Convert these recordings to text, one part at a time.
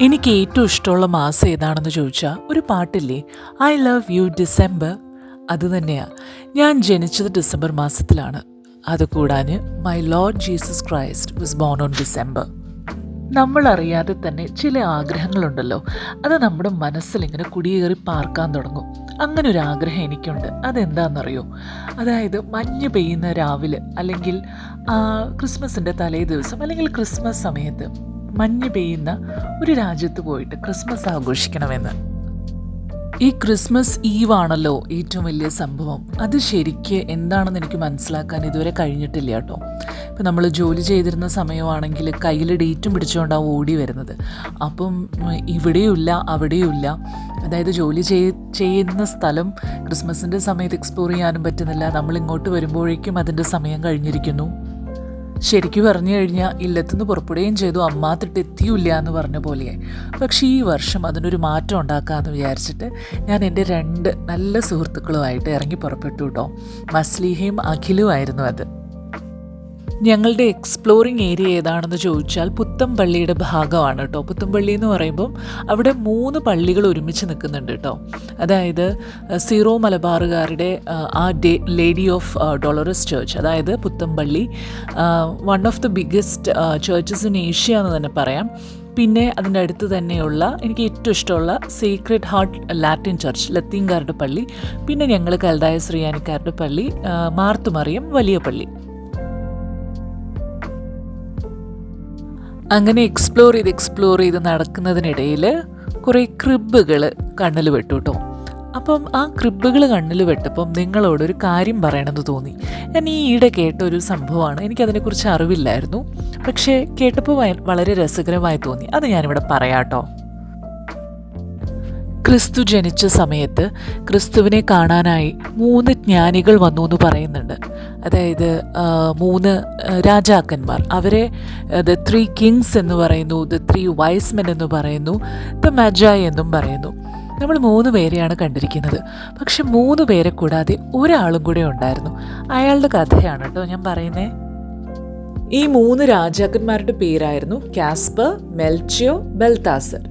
എനിക്ക് ഏറ്റവും ഇഷ്ടമുള്ള മാസം ഏതാണെന്ന് ചോദിച്ചാൽ ഒരു പാട്ടില്ലേ? ഐ ലവ് യു ഡിസംബർ അത് തന്നെയാണ് ഞാൻ ജനിച്ചത് ഡിസംബർ മാസത്തിലാണ്. അതുകൂടാതെ my lord Jesus Christ was born on December നമ്മൾ അറിയാതെ തന്നെ ചില ആഗ്രഹങ്ങളുണ്ടല്ലോ. അത് നമ്മുടെ മനസ്സിൽ ഇങ്ങനെ കുടിയേറി പാർക്കാൻ തുടങ്ങും. അങ്ങനെ ഒരു ആഗ്രഹം എനിക്കുണ്ട്. അതെന്താണെന്നറിയോ അതായത് മഞ്ഞ് പെയ്യുന്ന രാവിലെ അല്ലെങ്കിൽ ക്രിസ്മസിന്റെ തലേ ദിവസം അല്ലെങ്കിൽ ക്രിസ്മസ് സമയത്ത് മഞ്ഞ് പെയ്യുന്ന ഒരു രാജ്യത്ത് പോയിട്ട് ക്രിസ്മസ് ആഘോഷിക്കണമെന്ന്. ഈ ക്രിസ്മസ് ഈവ് ആണല്ലോ ഏറ്റവും വലിയ സംഭവം. അത് ശരിക്ക് എന്താണെന്ന് എനിക്ക് മനസ്സിലാക്കാൻ ഇതുവരെ കഴിഞ്ഞിട്ടില്ല കേട്ടോ. ഇപ്പം നമ്മൾ ജോലി ചെയ്തിരുന്ന സമയമാണെങ്കിൽ കയ്യിൽ ഡേറ്റും പിടിച്ചുകൊണ്ടാവും ഓടി വരുന്നത്. അപ്പം ഇവിടെയുമില്ല അവിടെയുമില്ല. അതായത് ജോലി ചെയ് ചെയ്യുന്ന സ്ഥലം ക്രിസ്മസിന്റെ സമയത്ത് എക്സ്പ്ലോർ ചെയ്യാനും പറ്റുന്നില്ല. നമ്മൾ ഇങ്ങോട്ട് വരുമ്പോഴേക്കും അതിന്റെ സമയം കഴിഞ്ഞിരിക്കുന്നു. ശരിക്കും പറഞ്ഞു കഴിഞ്ഞാൽ ഇല്ലത്തുനിന്ന് പുറപ്പെടുകയും ചെയ്തു. അമ്മാത്തിട്ട് എത്തിയില്ല എന്ന് പറഞ്ഞ പോലെയായി. പക്ഷേ ഈ വർഷം അതിനൊരു മാറ്റം ഉണ്ടാക്കാമെന്ന് വിചാരിച്ചിട്ട് ഞാൻ എന്റെ രണ്ട് നല്ല സുഹൃത്തുക്കളുമായിട്ട് ഇറങ്ങി പുറപ്പെട്ടു കേട്ടോ മസ്ലിഹയും അഖിലുമായിരുന്നു അത്. ഞങ്ങളുടെ എക്സ്പ്ലോറിങ് ഏരിയ ഏതാണെന്ന് ചോദിച്ചാൽ പുത്തമ്പള്ളിയുടെ ഭാഗമാണ് കേട്ടോ പുത്തമ്പള്ളി എന്ന് പറയുമ്പം അവിടെ മൂന്ന് പള്ളികൾ ഒരുമിച്ച് നിൽക്കുന്നുണ്ട് കേട്ടോ അതായത് സീറോ മലബാറുകാരുടെ ആ day lady of Dolours church അതായത് Puthanpally one of the biggest churches in Asia എന്ന് തന്നെ പറയാം. പിന്നെ അതിന്റെ അടുത്ത് തന്നെയുള്ള എനിക്ക് ഏറ്റവും ഇഷ്ടമുള്ള സീക്രട്ട് ഹാർട്ട് ലാറ്റിൻ ചർച്ച് ലത്തീൻകാരുടെ പള്ളി. പിന്നെ ഞങ്ങൾ കൽതായ ശ്രീയാനിക്കാരുടെ പള്ളി മാർത്തുമറിയം വലിയ പള്ളി. അങ്ങനെ എക്സ്പ്ലോർ ചെയ്ത് എക്സ്പ്ലോർ ചെയ്ത് നടക്കുന്നതിനിടയിൽ കുറേ ക്രിബുകൾ കണ്ണിൽ വെട്ടു കേട്ടോ അപ്പം ആ ക്രിബുകൾ കണ്ണിൽ വെട്ടപ്പം നിങ്ങളോടൊരു കാര്യം പറയണമെന്ന് തോന്നി. ഞാൻ ഈ ഈയിടെ കേട്ട ഒരു സംഭവമാണ്. എനിക്കതിനെക്കുറിച്ച് അറിവില്ലായിരുന്നു. പക്ഷേ കേട്ടപ്പോൾ വളരെ രസകരമായി തോന്നി. അത് ഞാനിവിടെ പറയാട്ടോ ക്രിസ്തു ജനിച്ച സമയത്ത് ക്രിസ്തുവിനെ കാണാനായി മൂന്ന് ജ്ഞാനികൾ വന്നു എന്ന് പറയുന്നുണ്ട്. അതായത് മൂന്ന് രാജാക്കന്മാർ. അവരെ ദ ത്രീ കിങ്സ് എന്ന് പറയുന്നു ദ ത്രീ വൈസ് മെൻ എന്ന് പറയുന്നു ദ മജായ് എന്നും പറയുന്നു. നമ്മൾ മൂന്ന് പേരെയാണ് കണ്ടിരിക്കുന്നത്. പക്ഷെ മൂന്ന് പേരെ കൂടാതെ ഒരാളും കൂടെ ഉണ്ടായിരുന്നു. അയാളുടെ കഥയാണ് കേട്ടോ ഞാൻ പറയുന്നത് ഈ മൂന്ന് രാജാക്കന്മാരുടെ പേരായിരുന്നു കാസ്പർ മെൽച്ചിയോ ബെൽതാസർ.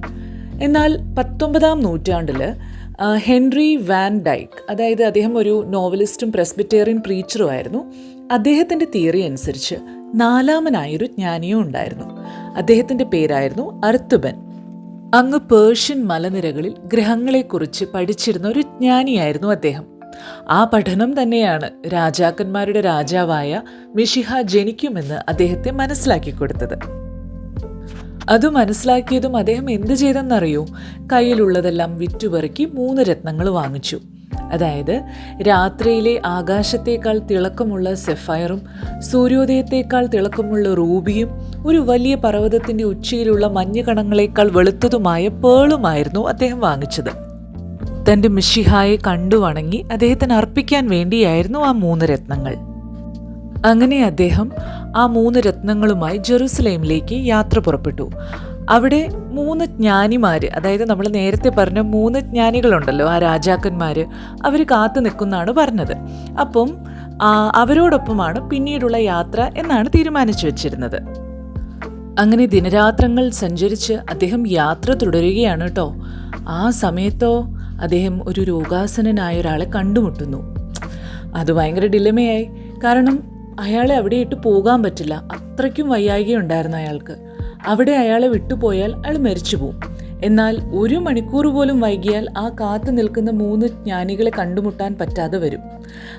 എന്നാൽ പത്തൊമ്പതാം നൂറ്റാണ്ടിൽ ഹെൻറി വാൻ ഡൈക്ക് അതായത് അദ്ദേഹം ഒരു നോവലിസ്റ്റും പ്രസ്ബിറ്റേറിയൻ പ്രീച്ചറും ആയിരുന്നു. അദ്ദേഹത്തിന്റെ തിയറി അനുസരിച്ച് നാലാമനായൊരു ജ്ഞാനിയും ഉണ്ടായിരുന്നു. അദ്ദേഹത്തിന്റെ പേരായിരുന്നു അർത്തുബൻ. അങ്ങ് പേർഷ്യൻ മലനിരകളിൽ ഗ്രഹങ്ങളെക്കുറിച്ച് പഠിച്ചിരുന്ന ഒരു ജ്ഞാനിയായിരുന്നു അദ്ദേഹം. ആ പഠനം തന്നെയാണ് രാജാക്കന്മാരുടെ രാജാവായ മിഷിഹ ജനിക്കുമെന്ന് അദ്ദേഹത്തെ മനസ്സിലാക്കി കൊടുത്തത് അത് മനസ്സിലാക്കിയതും അദ്ദേഹം എന്ത് ചെയ്തെന്നറിയോ? കയ്യിലുള്ളതെല്ലാം വിറ്റുപെറുക്കി മൂന്ന് രത്നങ്ങൾ വാങ്ങിച്ചു. അതായത് രാത്രിയിലെ ആകാശത്തേക്കാൾ തിളക്കമുള്ള സെഫയറും സൂര്യോദയത്തേക്കാൾ തിളക്കമുള്ള റൂബിയും ഒരു വലിയ പർവതത്തിന്റെ ഉച്ചയിലുള്ള മഞ്ഞുകണങ്ങളേക്കാൾ വെളുത്തതുമായ പേളുമായിരുന്നു അദ്ദേഹം വാങ്ങിച്ചത്. തന്റെ മിഷിഹായെ കണ്ടു വണങ്ങി അദ്ദേഹത്തിന് അർപ്പിക്കാൻ വേണ്ടിയായിരുന്നു ആ മൂന്ന് രത്നങ്ങൾ. അങ്ങനെ അദ്ദേഹം ആ മൂന്ന് രത്നങ്ങളുമായി ജെറുസലേമിലേക്ക് യാത്ര പുറപ്പെട്ടു. അവിടെ മൂന്ന് ജ്ഞാനിമാർ അതായത് നമ്മൾ നേരത്തെ പറഞ്ഞ മൂന്ന് ജ്ഞാനികളുണ്ടല്ലോ ആ രാജാക്കന്മാർ അവർ കാത്തു നിൽക്കുന്നാണ് പറഞ്ഞത്. അപ്പം അവരോടൊപ്പമാണ് പിന്നീടുള്ള യാത്ര എന്നാണ് തീരുമാനിച്ചു വച്ചിരുന്നത്. അങ്ങനെ ദിനരാത്രങ്ങൾ സഞ്ചരിച്ച് അദ്ദേഹം യാത്ര തുടരുകയാണ് കേട്ടോ ആ സമയത്തോ അദ്ദേഹം ഒരു രോഗാസനനായ ഒരാളെ കണ്ടുമുട്ടുന്നു. അത് ഭയങ്കര ഡിലമയായി. കാരണം അയാളെ അവിടെ ഇട്ട് പോകാൻ പറ്റില്ല. അത്രയ്ക്കും വയ്യായികയുണ്ടായിരുന്നു അയാൾക്ക്. അവിടെ അയാളെ വിട്ടുപോയാൽ അയാൾ മരിച്ചു പോകും എന്നാൽ ഒരു മണിക്കൂർ പോലും വൈകിയാൽ ആ കാത്തു നിൽക്കുന്ന മൂന്ന് ജ്ഞാനികളെ കണ്ടുമുട്ടാൻ പറ്റാതെ വരും.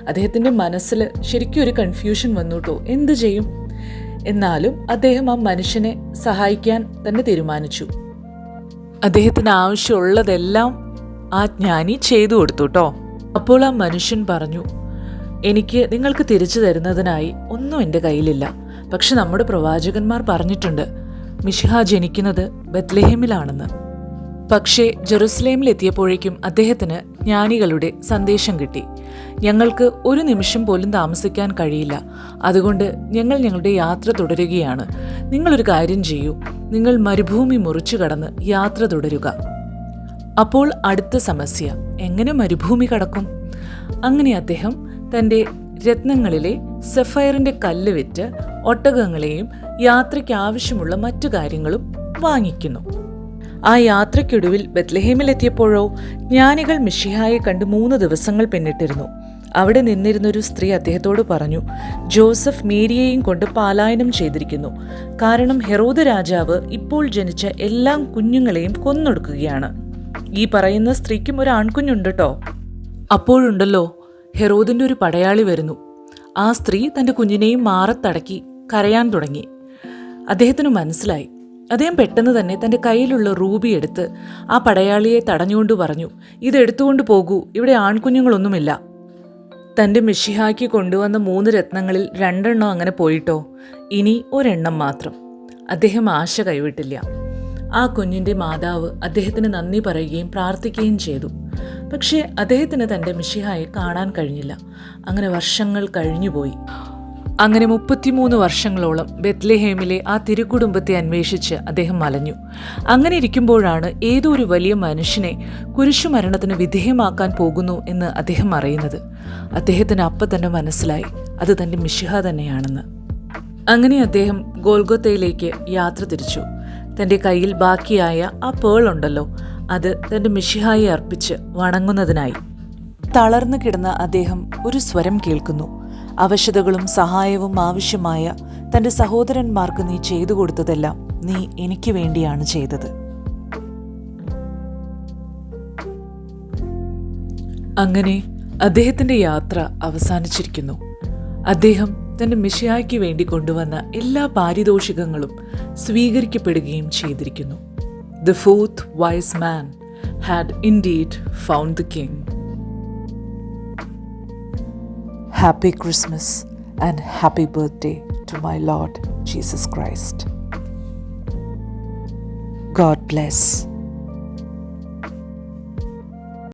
അദ്ദേഹത്തിന്റെ മനസ്സിൽ ശരിക്കും ഒരു കൺഫ്യൂഷൻ വന്നു കേട്ടോ എന്ത് ചെയ്യും? എന്നാലും അദ്ദേഹം ആ മനുഷ്യനെ സഹായിക്കാൻ തന്നെ തീരുമാനിച്ചു. അദ്ദേഹത്തിന് ആവശ്യമുള്ളതെല്ലാം ആ ജ്ഞാനി ചെയ്തു കൊടുത്തു കേട്ടോ അപ്പോൾ ആ മനുഷ്യൻ പറഞ്ഞു എനിക്ക് നിങ്ങൾക്ക് തിരിച്ചു തരുന്നതിനായി ഒന്നും എന്റെ കയ്യിലില്ല. പക്ഷെ നമ്മുടെ പ്രവാചകന്മാർ പറഞ്ഞിട്ടുണ്ട് മിഷിഹ ജനിക്കുന്നത് ബത്ലഹേമിലാണെന്ന് പക്ഷേ ജെറുസലേമിൽ എത്തിയപ്പോഴേക്കും അദ്ദേഹത്തിന് ജ്ഞാനികളുടെ സന്ദേശം കിട്ടി. ഞങ്ങൾക്ക് ഒരു നിമിഷം പോലും താമസിക്കാൻ കഴിയില്ല. അതുകൊണ്ട് ഞങ്ങൾ ഞങ്ങളുടെ യാത്ര തുടരുകയാണ്. നിങ്ങളൊരു കാര്യം ചെയ്യൂ. നിങ്ങൾ മരുഭൂമി മുറിച്ചു കടന്ന് യാത്ര തുടരുക. അപ്പോൾ അടുത്ത സമസ്യ എങ്ങനെ മരുഭൂമി കടക്കും? അങ്ങനെ അദ്ദേഹം തന്റെ രത്നങ്ങളിലെ സെഫയറിന്റെ കല്ല് വിറ്റ് ഒട്ടകങ്ങളെയും യാത്രയ്ക്ക് ആവശ്യമുള്ള മറ്റു കാര്യങ്ങളും വാങ്ങിക്കുന്നു. ആ യാത്രയ്ക്കൊടുവിൽ ബത്ലഹേമിലെത്തിയപ്പോഴോ ജ്ഞാനികൾ മിഷിഹായെ കണ്ട് മൂന്ന് ദിവസങ്ങൾ പിന്നിട്ടിരുന്നു. അവിടെ നിന്നിരുന്നൊരു സ്ത്രീ അദ്ദേഹത്തോട് പറഞ്ഞു ജോസഫ് മേരിയെയും കൊണ്ട് പാലായനം ചെയ്തിരിക്കുന്നു. കാരണം ഹെറോദ് രാജാവ് ഇപ്പോൾ ജനിച്ച എല്ലാ കുഞ്ഞുങ്ങളെയും കൊന്നൊടുക്കുകയാണ്. ഈ പറയുന്ന സ്ത്രീക്കും ഒരു ആൺകുഞ്ഞുണ്ട് കേട്ടോ അപ്പോഴുണ്ടല്ലോ. ഹെറോദിന്റെ ഒരു പടയാളി വരുന്നു. ആ സ്ത്രീ തന്റെ കുഞ്ഞിനെയും മാറത്തടക്കി കരയാൻ തുടങ്ങി. അദ്ദേഹത്തിന് മനസ്സിലായി. അദ്ദേഹം പെട്ടെന്ന് തന്നെ തന്റെ കയ്യിലുള്ള റൂബി എടുത്ത് ആ പടയാളിയെ തടഞ്ഞുകൊണ്ട് പറഞ്ഞു ഇത് എടുത്തുകൊണ്ട് പോകൂ ഇവിടെ ആൺകുഞ്ഞുങ്ങളൊന്നുമില്ല. തന്റെ മിഷിഹാക്കി കൊണ്ടുവന്ന മൂന്ന് രത്നങ്ങളിൽ രണ്ടെണ്ണം അങ്ങനെ പോയിട്ടോ? ഇനി ഒരെണ്ണം മാത്രം. അദ്ദേഹം ആശ കൈവിട്ടില്ല. ആ കുഞ്ഞിന്റെ മാതാവ് അദ്ദേഹത്തിന് നന്ദി പറയുകയും പ്രാർത്ഥിക്കുകയും ചെയ്തു. പക്ഷേ അദ്ദേഹത്തിന് തന്റെ മിഷിഹായെ കാണാൻ കഴിഞ്ഞില്ല. അങ്ങനെ വർഷങ്ങൾ കഴിഞ്ഞുപോയി. അങ്ങനെ മുപ്പത്തിമൂന്ന് വർഷങ്ങളോളം ബെത്ലഹേമിലെ ആ തിരുക്കുടുംബത്തെ അന്വേഷിച്ച് അദ്ദേഹം അലഞ്ഞു അങ്ങനെ ഇരിക്കുമ്പോഴാണ് ഏതോ ഒരു വലിയ മനുഷ്യനെ കുരിശുമരണത്തിന് വിധേയമാക്കാൻ പോകുന്നു എന്ന് അദ്ദേഹം അറിയുന്നത്. അദ്ദേഹത്തിന് അപ്പം തന്നെ മനസ്സിലായി അത് തന്റെ മിഷിഹ തന്നെയാണെന്ന്. അങ്ങനെ അദ്ദേഹം ഗോൽഗോത്തയിലേക്ക് യാത്ര തിരിച്ചു. തന്റെ കയ്യിൽ ബാക്കിയായ ആ പേൾ ഉണ്ടല്ലോ അത് തന്റെ മിഷിഹായി അർപ്പിച്ച് വണങ്ങുന്നതിനായി. തളർന്നു കിടന്ന അദ്ദേഹം ഒരു സ്വരം കേൾക്കുന്നു. അവശതകളും സഹായവും ആവശ്യമായ തന്റെ സഹോദരന്മാർക്ക് നീ ചെയ്തു കൊടുത്തതെല്ലാം നീ എനിക്ക് വേണ്ടിയാണ് ചെയ്തത്. അങ്ങനെ അദ്ദേഹത്തിന്റെ യാത്ര അവസാനിച്ചിരിക്കുന്നു. അദ്ദേഹം തന്റെ മിഷയായ്ക്ക് വേണ്ടി കൊണ്ടുവന്ന എല്ലാ പാരിതോഷികങ്ങളും സ്വീകരിക്കപ്പെടുകയും ചെയ്തിരിക്കുന്നു. the fourth wise man, had indeed found the king. Happy Christmas and happy birthday to my Lord Jesus Christ. God bless.